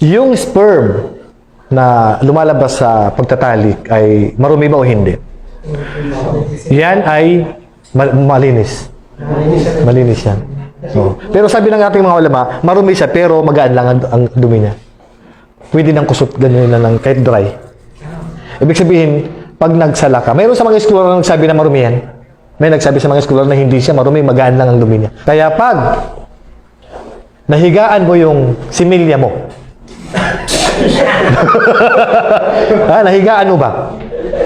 Yung sperm na lumalabas sa pagtatalik ay marumi ba o hindi? Yan ay ma- malinis. Malinis yan. Oo. Pero sabi ng ating mga ulama, marumi siya pero magaan lang ang, dumi niya. Pwede nang kusot, ganyan na lang, kahit dry. Ibig sabihin, pag nagsala ka, mayroon sa mga scholar na nagsabi na marumi yan. May nagsabi sa mga scholar na hindi siya marumi, magaan lang ang dumi niya. Kaya pag nahigaan mo yung similya mo, ha, nahigaan mo ba?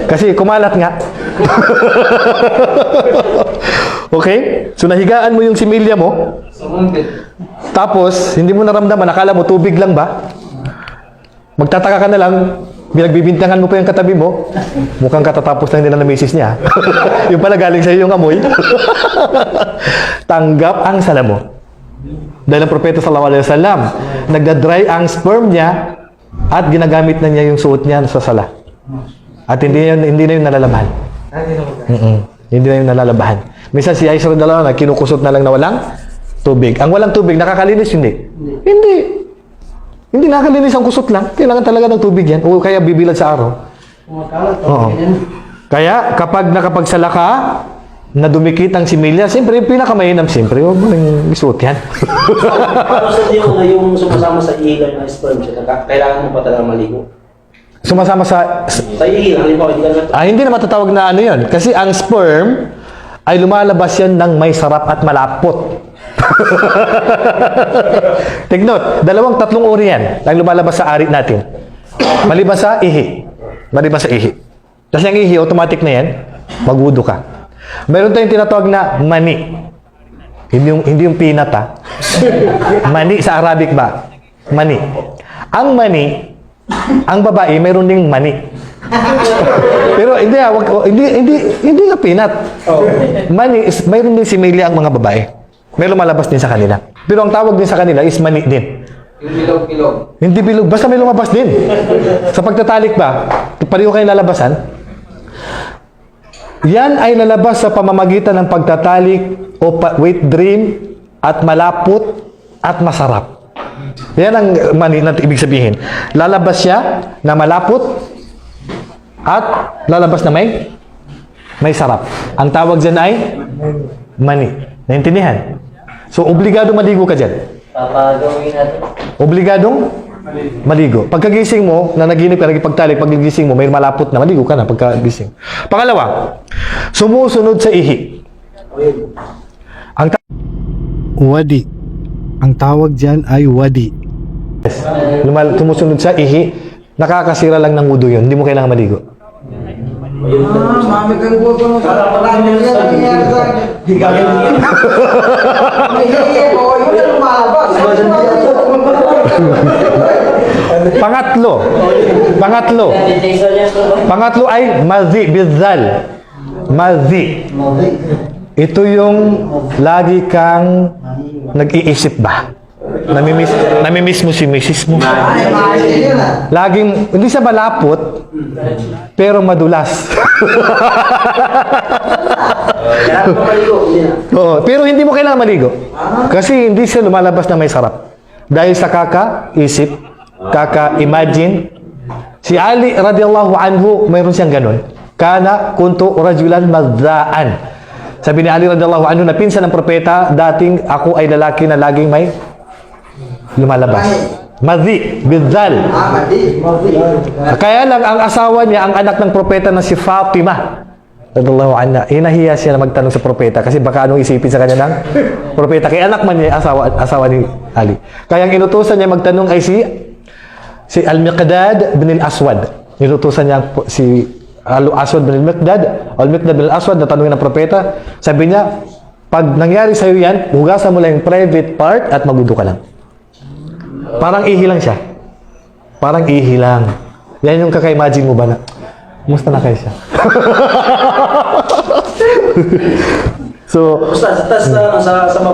Kasi kumalat nga. okay? So nahigaan mo yung similya mo, tapos hindi mo naramdaman, akala mo tubig lang ba? Magtataka ka na lang, binagbibintangan mo pa yung katabi mo, mukhang katatapos lang nila na misis niya. yung pala galing sa yung amoy. Tanggap ang sala mo. Dahil ang propeta sallallahu alaihi wasallam, nagda-dry ang sperm niya at ginagamit na niya yung suot niya sa sala. At hindi yun, hindi na yun nalalabahan. Mm-mm. Hindi na yun nalalabahan. Minsan si Aisha radhiyallahu anha kinukusot na lang na walang tubig. Ang walang tubig nakakalinis hindi. Hindi. Hindi nakakalinis ang kusot lang. Kailangan talaga ng tubig yan. O kaya bibilad sa araw. Oo. Kaya kapag nakapagsala ka, na dumikit ang similya, siyempre yung pinakamainam, siyempre, huwag mo nang isuot yan. Paano sa yung, yung sumasama sa ilan na sperm siya, kailangan mo pa talaga maligo? Sumasama sa, Sa ilan, halimbawa, hindi ka na Ah, hindi na matatawag na ano yun. Kasi ang sperm ay lumalabas yan ng may sarap at malapot. Tignot, dalawang tatlong uri yan ang lumalabas sa ari natin. Maliban sa ihi. Maliban sa ihi. Kasi ang ihi, automatic na yan, magwudo ka. Meron tayong tinatawag na mani. Hindi yung, hindi yung peanut ha. mani sa Arabic ba? Mani. Ang mani, ang babae, mayroon ding mani. Pero hindi ah, wag, oh, hindi hindi hindi nga peanut. Mani is mayroon din similya ang mga babae. May lumalabas din sa kanila. Pero ang tawag din sa kanila is mani din. Yung bilog-bilog. Hindi bilog, basta may lumabas din. Sa pagtatalik ba, pareho kayong lalabasan. Yan ay lalabas sa pamamagitan ng pagtatalik o wet dream at malapot at masarap. Yan ang mani na ibig sabihin. Lalabas siya na malapot at lalabas na may may sarap. Ang tawag dyan ay mani. Naintindihan? So, obligado maligo ka dyan. papagawin natin. Obligadong maligo. Pagkagising mo, na naginip ka, nagipagtalik, pagkagising mo, may malapot na, maligo ka na pagkagising. Pangalawa, sumusunod sa ihi. Ang ta- wadi. Ang tawag dyan ay wadi. Lumal- sumusunod sa ihi, nakakasira lang ng wudo yun. Hindi mo kailangan maligo. Ah, mami kang gusto mo sa palangin yan. Ang nangyari sa akin. Di ka ganyan. May hihiye ko. Yun ang lumalabas. Pangatlo. Pangatlo. Pangatlo ay mazi bizal. Mazi. Ito yung lagi kang nag-iisip ba? Namimiss, namimiss mo si misis mo. Laging, hindi siya malapot, pero madulas. Oo, pero hindi mo kailangan maligo. Kasi hindi siya lumalabas na may sarap. Dahil sa kaka-isip, kaka-imagine. Si Ali radiyallahu anhu, mayroon siyang ganun. Kana kuntu rajulan magdaan. Sabi ni Ali radiyallahu anhu na pinsan ng propeta, dating ako ay lalaki na laging may lumalabas. Madhi, bidzal. Ah. Kaya lang ang asawa niya, ang anak ng propeta na si Fatima. Radallahu anha. Hinahiya siya na magtanong sa propeta kasi baka anong isipin sa kanya ng propeta. Kaya anak man niya, asawa, asawa ni Ali. Kaya ang inutusan niya magtanong ay si si Al-Miqdad bin Al-Aswad. Inutusan niya si Al-Aswad bin Al-Miqdad, Al-Miqdad bin Al-Aswad na tanongin ng propeta. Sabi niya, pag nangyari sa iyo yan, hugasan mo lang yung private part at magudo ka lang. Parang ihi lang siya. Parang ihi lang. Yan yung kaka-imagine mo ba na, musta na kayo siya? so, Basta, tas, uh, sa, sa